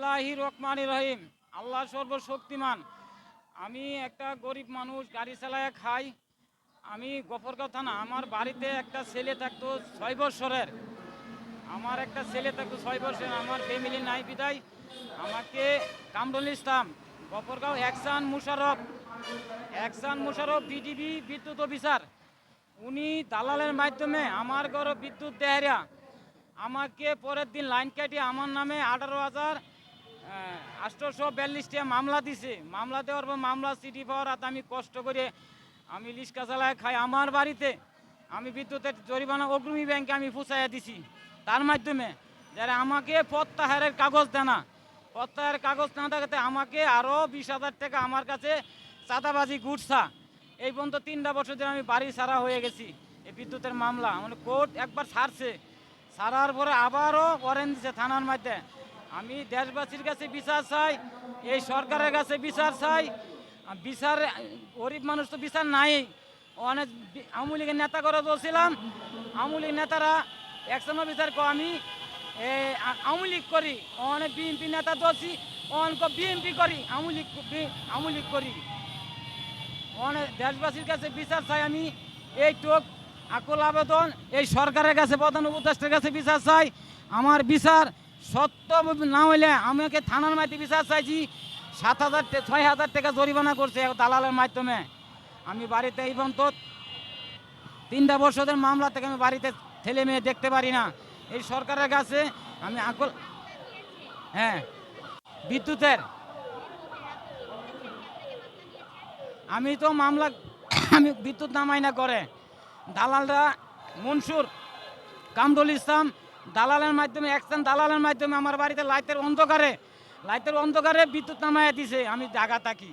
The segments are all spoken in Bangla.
রহিম আল্লাহ সর্বশক্তিমান। আমি একটা গরিব মানুষ, গাড়ি চালায় খাই। আমি গফরগাঁও থানা, আমার বাড়িতে একটা ছেলে থাকতো ছয় বছরের। আমার একটা ছেলে থাকতো ছয় বছর আমার ফ্যামিলি নাই বিদায়। আমাকে কামরুল ইসলাম, গফরগাঁও একসান মুশারফ একসান মুশারফ বিডিবি বিদ্যুৎ অফিসার। উনি দালালের মাধ্যমে আমার ঘর বিদ্যুৎ দেহারিয়া। আমাকে পরের দিন লাইন কাটিয়ে আমার নামে আঠারো হাজার আষ্টশো বিয়াল্লিশটা মামলা দিছে। মামলা দেওয়ার পর মামলা সিটি পাওয়ার হাতে আমি কষ্ট করে আমি লিস্কা চালায় খাই। আমার বাড়িতে আমি বিদ্যুতের জরিমানা অগ্রণী ব্যাংকে আমি ফুসাইয়া দিছি। তার মাধ্যমে যারা আমাকে প্রত্যাহারের কাগজ দেয় না, প্রত্যাহারের কাগজ না থাকাতে আমাকে আরও বিশ হাজার টাকা আমার কাছে চাঁদাবাজি গুটছা এই পর্যন্ত তিনটা বছর ধরে আমি বাড়ি ছাড়া হয়ে গেছি। এই বিদ্যুতের মামলা। মানে কোর্ট একবার ছাড়ছে। ছাড়ার পরে আবারও ওয়ারেন্ট দিচ্ছে থানার মধ্যে। আমি দেশবাসীর কাছে বিচার চাই, এই সরকারের কাছে বিচার চাই। বিচার, গরিব মানুষ তো বিচার নাই। অনেক আওয়ামী লীগের নেতা করে বলছিলাম, আওয়ামী লীগ নেতারা একসময় বিচার আমি আওয়ামী লীগ করি, অনেক বিএনপি নেতা দোষী অনেক বিএনপি করি, আওয়ামী লীগ আওয়ামী লীগ করি। অনেক দেশবাসীর কাছে বিচার চাই আমি, এইটুক আকুল আবেদন, এই সরকারের কাছে, প্রধান উপদেষ্টার কাছে বিচার চাই। আমার বিচার সত্য না হইলে আমাকে থানার মাধ্যমে বিচার চাইছি। সাত হাজার ছয় হাজার টাকা জরিমানা করছে দালালের মাধ্যমে। আমি বাড়িতে এই পর্যন্ত তিনটা বছরের মামলা থেকে আমি বাড়িতে ছেলে মেয়ে দেখতে পারি না। এই সরকারের কাছে আমি আকুল হ্যাঁ বিদ্যুতের। আমি তো মামলা আমি বিদ্যুৎ নামাই না করে। দালালরা মনসুর কামরুল ইসলাম দালালের মাধ্যমে, একজন দালালের মাধ্যমে আমার বাড়িতে লাইটের অন্ধকারে লাইটের অন্ধকারে বিদ্যুৎ নামাইয়া দিছে, আমি জায়গা থাকি।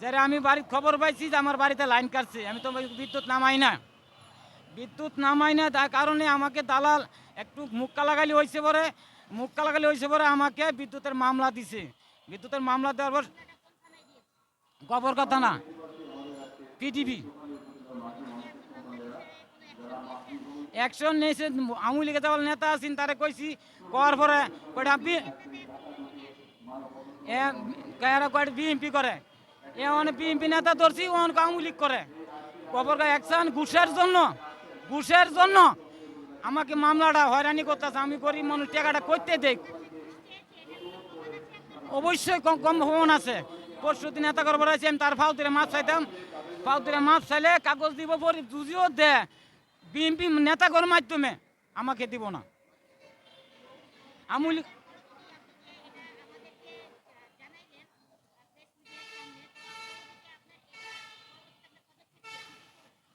যারা আমি বাড়ির খবর পাইছি যে আমার বাড়িতে লাইন কাটছে, আমি তো বিদ্যুৎ নামাই না। বিদ্যুৎ নামাই না, তার কারণে আমাকে দালাল একটু মুখ কালাগালি হয়েছে পরে মুখ কালাগালি হয়েছে পরে আমাকে বিদ্যুতের মামলা দিছে। বিদ্যুতের মামলা দেওয়ার পর গবর কথা না পিটিভি অ্যাকশন নিয়েছে আওয়ামী লীগের যাওয়ার নেতা আছেন, তারে কইছি, কর পরে কয়টা কারা বিএমপি করে। এ অনেক বিএমপি নেতা ধরছি অনেক আওয়ামী লীগ করে। খবর অ্যাকশন ঘুষের জন্য ঘুষের জন্য আমাকে মামলাটা হয়রানি করতেছে, আমি গরিব মানুষ, টাকাটা করতে দেখ অবশ্যই কম কম ভবন আছে। পরশু দিন নেতা করবার আছে আমি তার ফাউতিরে মাছ চাইতাম। ফাউতিরে মাছ চাইলে কাগজ দিব পরে বুঝিও দে। বিএনপি নেতা করার মাধ্যমে আমাকে দিব না। আমুল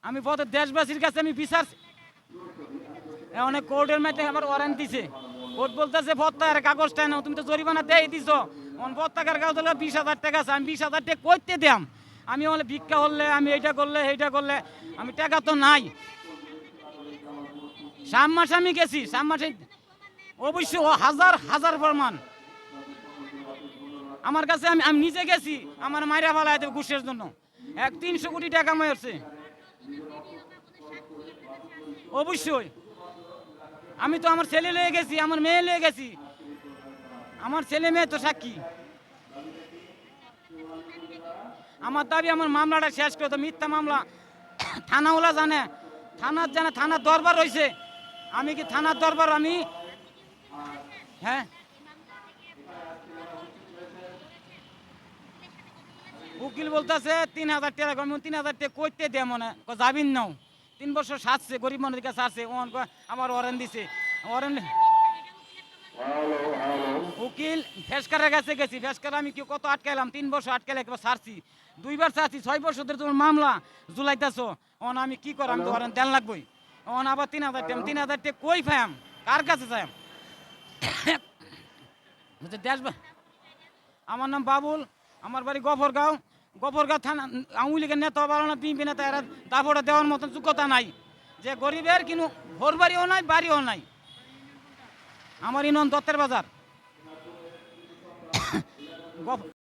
আমি পথ দেশবাসীর কাছে আমি বিচার অনেক কোর্টের মাধ্যমে আমার ওয়ারেন্ট দিছে। কোর্ট বলতেছে প্রত্যাহার কাগজটা নাও, তুমি তো জরিমানা দেই দিছ। অন প্রত্যাহার কাগজ হলে বিশ হাজার টাকা আছে, আমি বিশ হাজার টাকা করতে দিয়াম আমি হলে ভিক্ষা হলে আমি এইটা করলে এইটা করলে, আমি টাকা তো নাই। সাম মাসে আমি গেছি সাম মাসে অবশ্যই ও হাজার হাজার প্রমাণ। আমার কাছে আমি আমি নিজে গেছি, আমার মায়েরা ভালো দেবে ঘুষের জন্য। এক তিনশো কোটি টাকা মারছে। অবশ্যই। আমি তো আমার ছেলে লয়ে গেছি, আমার মেয়ে লয়ে গেছি। আমার ছেলে মেয়ে তো সাক্ষী। আমার দাবি, আমার মামলাটা শেষ করে তো মিথ্যা মামলা। থানাওয়ালা জানে, থানার জানে, থানার দরবার রয়েছে। আমি কি থানার দরবার আমি? হ্যাঁ। উকিল বলতেছে তিন হাজার টাকা আমি তিন হাজার টাকা করতে দে মনে যাবিন নাও। তিন বছর সারছে গরিব মানুষের কাছে সারছে ওন কয় আমার ওয়ারেন্ট দিছে। ওয়ারেন্ট উকিল ফেসকারের কাছে গেছি ফেসকার আমি কি কত আটকাইলাম? তিন বছর আটকাইলে একবার সারছি। দুইবার সারছি ছয় বছর ধরে তোমার মামলা জুলাইতেছ অন আমি কি করাম? তো ওয়ারেন্ট দেন লাগবই। অন আবার তিন হাজার টাকা, তিন হাজার টাকা কই ফায়াম? কার কাছে চাইম বলছে দেশ আমার নাম বাবুল, আমার বাড়ি গফরগাঁও। গফরগাঁও থানা, আওয়ামী লীগের নেতা ভালো না, বিএনপি নেতা, এরা দাপড়া দেওয়ার মতন যোগ্যতা নাই। যে গরিবের কিন্তু ঘর বাড়িও নাই বাড়িও নাই। আমার ইনন দত্তের বাজার।